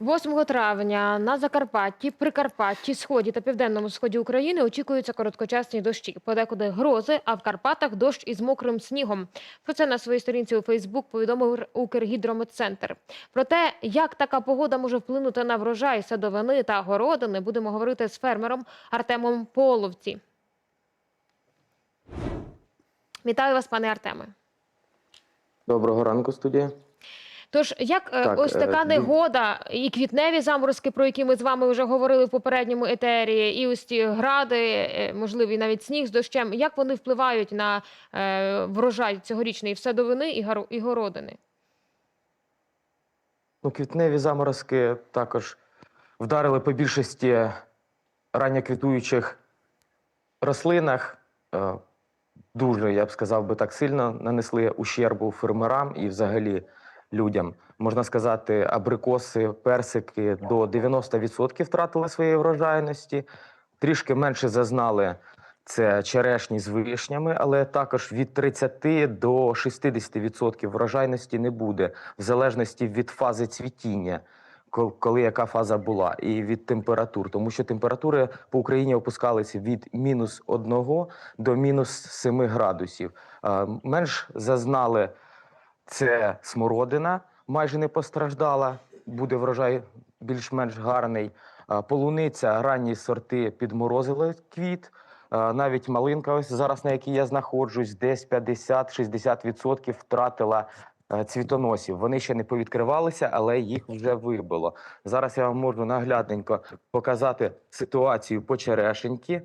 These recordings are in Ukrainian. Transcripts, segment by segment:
8 травня на Закарпатті, Прикарпатті, сході та південному сході України очікуються короткочасні дощі. Подекуди грози, а в Карпатах дощ із мокрим снігом. Про це на своїй сторінці у Фейсбук повідомив Укргідрометцентр. Про те, як така погода може вплинути на врожай садовини та городини, будемо говорити з фермером Артемом Половці. Вітаю вас, пане Артеме. Доброго ранку, студія. Тож, як е, Так, ось е, така диві- негода і квітневі заморозки, про які ми з вами вже говорили в попередньому етері, і ось ті гради, е, можливо, і навіть сніг з дощем, як вони впливають на е, врожай цьогорічний в садовини і, і городини? Ну, квітневі заморозки також вдарили по більшості ранньоквітуючих рослинах. Е, Дуже, я б сказав би так сильно нанесли ущербу фермерам і взагалі людям. Можна сказати, абрикоси, персики до 90% втратили своєї врожайності. Трішки менше зазнали це черешні з вишнями, але також від 30 до 60% врожайності не буде, в залежності від фази цвітіння, коли яка фаза була, і від температур. Тому що температури по Україні опускалися від мінус 1 до мінус 7 градусів. Менш зазнали це смородина, майже не постраждала, буде врожай більш-менш гарний. Полуниця, ранні сорти підморозили квіт. Навіть малинка, ось зараз на якій я знаходжусь, десь 50-60% втратила цвітоносів. Вони ще не повідкривалися, але їх вже вибило. Зараз я вам можу наглядненько показати ситуацію по черешеньки.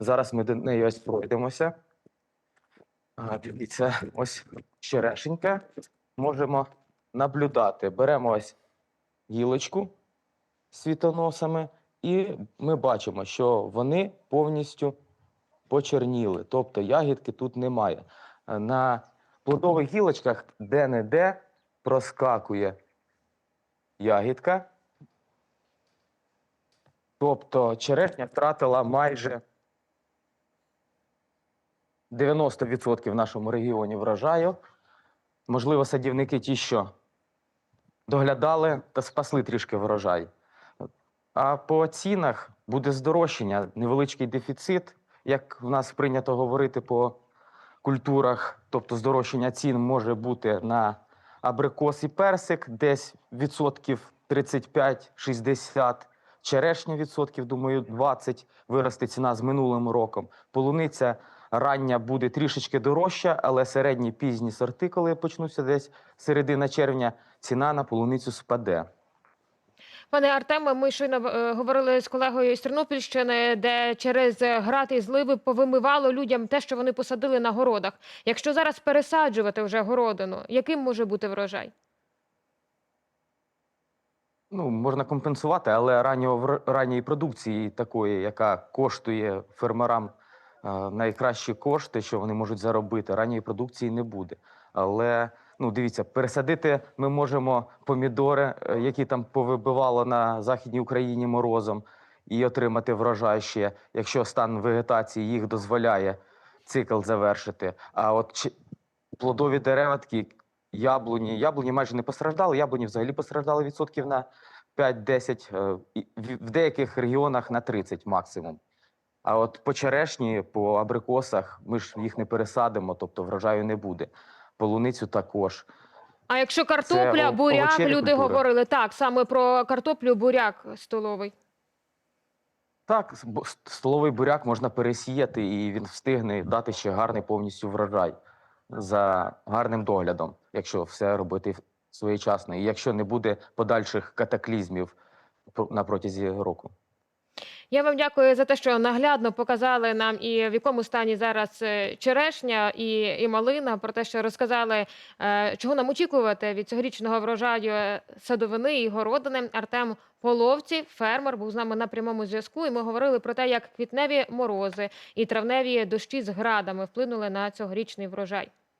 Зараз ми до неї ось пройдемося. А, Дивіться, ось черешенька. Можемо наблюдати. Беремо ось гілочку світоносами, і ми бачимо, що вони повністю почерніли. Тобто ягідки тут немає. На плодових гілочках де-не-де проскакує ягідка. Тобто черешня втратила майже 90% в нашому регіоні врожаю. Можливо, садівники ті, що доглядали та спасли трішки врожай. А по цінах буде здорожчання, невеличкий дефіцит, як в нас прийнято говорити по культурах, тобто здорожчання цін може бути на абрикос і персик, десь відсотків 35-60, черешня відсотків, думаю, 20 виросте ціна з минулим роком. Полуниця рання буде трішечки дорожча, але середні пізні сорти, коли почнуться десь середина червня, ціна на полуницю спаде. Пане Артеме, ми щойно е, говорили з колегою з Тернопільщини, де через град і зливи повимивало людям те, що вони посадили на городах. Якщо зараз пересаджувати вже городину, яким може бути врожай? Ну, можна компенсувати, але ранньої продукції такої, яка коштує фермерам найкращі кошти, що вони можуть заробити, ранньої продукції не буде. Але ну дивіться, пересадити ми можемо помідори, е, які там повибивало на західній Україні морозом, і отримати врожай ще, якщо стан вегетації їх дозволяє цикл завершити. А от плодові дерева, такі яблуні, яблуні майже не постраждали. Яблуні взагалі постраждали відсотків на 5-10, е, в деяких регіонах на 30 максимум. А от по черешні, по абрикосах ми ж їх не пересадимо, тобто врожаю не буде. Полуницю також. А якщо картопля, о- буряк, овочеві люди культури. говорили так, саме про картоплю, буряк столовий. Так, бо- с- столовий буряк можна пересіяти, і він встигне дати ще гарний повністю врожай за гарним доглядом, якщо все робити в- своєчасно, і якщо не буде подальших катаклізмів про- на протязі року. Я вам дякую за те, що наглядно показали нам і в якому стані зараз е, черешня і, і малина, про те, що розказали, е, чого нам очікувати від цьогорічного врожаю е, садовини і городини. Артем Половці, фермер, був з нами на прямому зв'язку, і ми говорили про те, як квітневі морози і травневі дощі з градами вплинули на цьогорічний врожай.